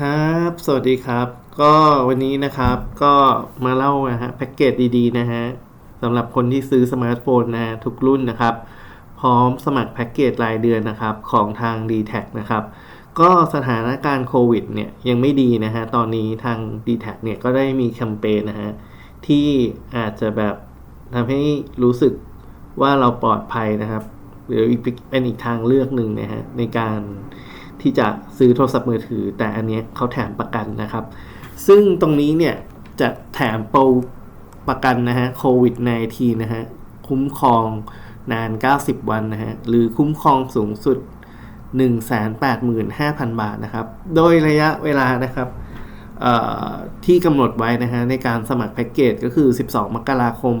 ครับ สวัสดีครับ ก็วันนี้นะครับก็มาเล่านะฮะแพ็กเกจดีๆนะฮะสำหรับคนที่ซื้อสมาร์ทโฟนนะทุกรุ่นนะครับ พร้อมสมัครแพ็กเกจรายเดือนนะครับของทาง d t แทนะครับ ก็สถานการณ์โควิดเนี่ยยังไม่ดีนะฮะตอนนี้ทาง d t แทเนี่ยก็ได้มีแคมเปญนะฮะที่อาจจะแบบทำให้รู้สึกว่าเราปลอดภัยนะครับหรืออีกเป็นอีกทางเลือกหนึ่งนะฮะในการ ที่จะซื้อโทรศัพท์มือถือ แต่อันนี้เขาแถมประกันนะครับ ซึ่งตรงนี้เนี่ยจะแถมโปรประกันนะฮะโควิด -19 นะฮะคุ้มครองนาน 90 วันนะฮะหรือคุ้มครองสูงสุด 185,000 บาทนะครับ โดยระยะเวลานะครับที่กำหนดไว้นะฮะในการสมัครแพ็กเกจก็คือ 12 มกราคม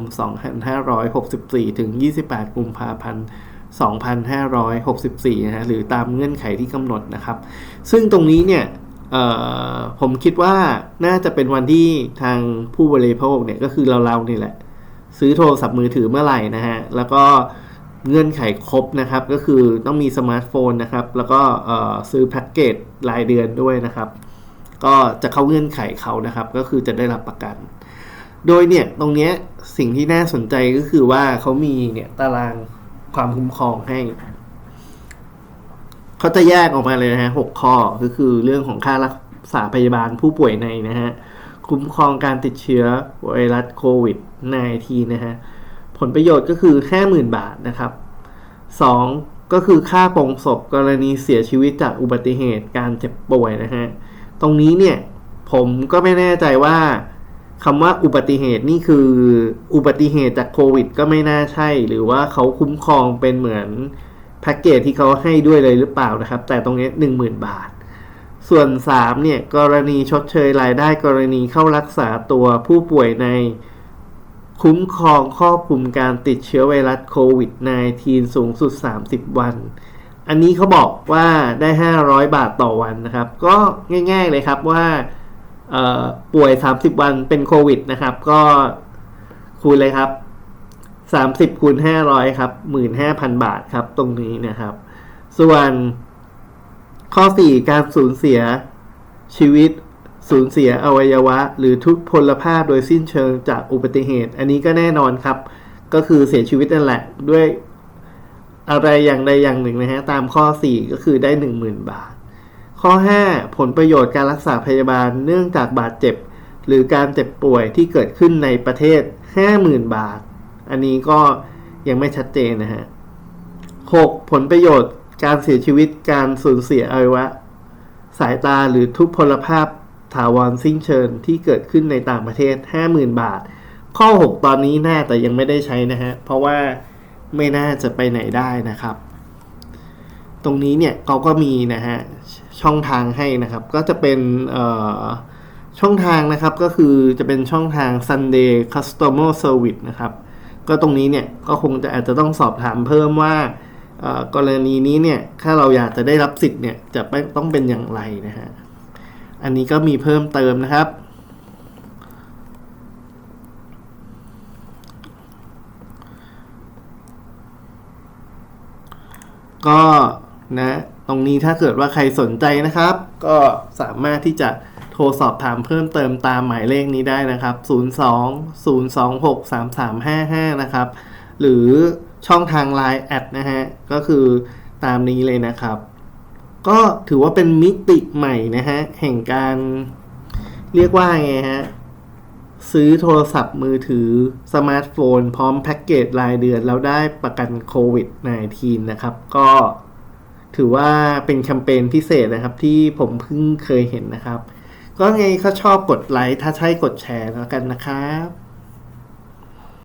2564 ถึง 28 กุมภาพันธ์ 2564 นะฮะหรือตามเงื่อนไขที่กำหนดนะครับ ซึ่งตรงนี้เนี่ยผมคิดว่าน่าจะเป็นวันที่ทางผู้บริโภคเนี่ยก็คือเราๆนี่แหละ ซื้อโทรศัพท์มือถือเมื่อไหร่นะฮะ แล้วก็เงื่อนไขครบนะครับ ก็คือต้องมีสมาร์ทโฟนนะครับ แล้วก็ซื้อแพ็กเกจรายเดือนด้วยนะครับ ก็จะเข้าเงื่อนไขเขานะครับ ก็คือจะได้รับประกัน โดยเนี่ยตรงนี้สิ่งที่น่าสนใจก็คือว่าเขามีเนี่ยตาราง ความคุ้มครองให้ เขาจะแยกออกมาเลยนะฮะหกข้อก็คือเรื่องของค่ารักษาพยาบาลผู้ป่วยในนะฮะคุ้มครองการติดเชื้อไวรัสโควิด -19 นะฮะผลประโยชน์ก็คือ50,000บาทนะครับ 2. ก็คือค่าปงศพกรณีเสียชีวิตจากอุบัติเหตุการเจ็บป่วยนะฮะตรงนี้เนี่ยผมก็ไม่แน่ใจว่า คำว่าอุบัติเหตุนี่คือ อุบัติเหตุจากโควิด ก็ไม่น่าใช่ หรือว่าเขาคุ้มครองเป็นเหมือนแพ็กเกจที่เขาให้ด้วยเลยหรือเปล่านะครับ แต่ตรงนี้หนึ่งหมื่นบาท ส่วน 3 เนี่ย กรณีชดเชยรายได้กรณีเข้ารักษาตัวผู้ป่วยในคุ้มครองครอบคลุมการติดเชื้อไวรัสโควิด -19 สูงสุด 30 วัน อันนี้เขาบอกว่าได้ 500 บาทต่อวันนะครับ ก็ง่าย ๆเลยครับว่า ป่วย 30 วันเป็นโควิดนะครับ ก็คูณเลยครับ 30คูณ500 ครับ 15,000 บาทครับ ตรงนี้นะครับ ส่วนข้อ 4 การสูญเสียชีวิตสูญเสียอวัยวะ หรือทุกพลภาพโดยสิ้นเชิงจากอุบัติเหตุ อันนี้ก็แน่นอนครับ ก็คือเสียชีวิตนั่นแหละ ด้วยอะไรอย่างใดอย่างหนึ่งนะฮะ ตามข้อ 4 ก็คือได้ 10,000 บาท ข้อ 5 ผลประโยชน์การรักษาพยาบาลเนื่องจากบาดเจ็บ หรือการเจ็บป่วยที่เกิดขึ้นในประเทศ 50,000 บาท อันนี้ก็ยังไม่ชัดเจนนะฮะ 6. ผลประโยชน์การเสียชีวิตการสูญเสียอวัยวะ สายตาหรือทุพพลภาพถาวรสิ้นเชิญที่เกิดขึ้นในต่างประเทศ 50,000 บาท ข้อ 6 ตอนนี้แน่แต่ยังไม่ได้ใช้นะฮะ เพราะว่าไม่น่าจะไปไหนได้นะครับ ตรงนี้เนี่ยเขาก็มีนะฮะช่องทางให้นะครับ ก็จะเป็นช่องทางนะครับก็คือจะเป็นช่องทาง Sunday Customer Service นะครับ ก็ตรงนี้เนี่ยก็คงจะอาจจะต้องสอบถามเพิ่มว่ากรณีนี้เนี่ยถ้าเราอยากจะได้รับสิทธิ์เนี่ยจะต้องเป็นอย่างไรนะฮะอันนี้ก็มีเพิ่มเติมนะครับก็ นะตรงนี้ถ้าเกิดว่าใครสนใจนะครับ ก็สามารถที่จะโทรสอบถามเพิ่มเติมตามหมายเลขนี้ได้นะครับ 02 026 3355 นะครับ หรือช่องทาง Line แอดนะฮะ ก็คือตามนี้เลยนะครับ ก็ถือว่าเป็นมิติใหม่นะฮะ แห่งการเรียกว่าไงฮะ ซื้อโทรศัพท์มือถือสมาร์ทโฟน พร้อมแพ็กเกจรายเดือนแล้วได้ประกันโควิด -19 นะครับ ก็ ถือว่าเป็นแคมเปญพิเศษนะครับ ที่ผมเพิ่งเคยเห็นนะครับ ก็ไงก็ชอบกดไลค์ถ้าใช่กดแชร์แล้วกันนะครับ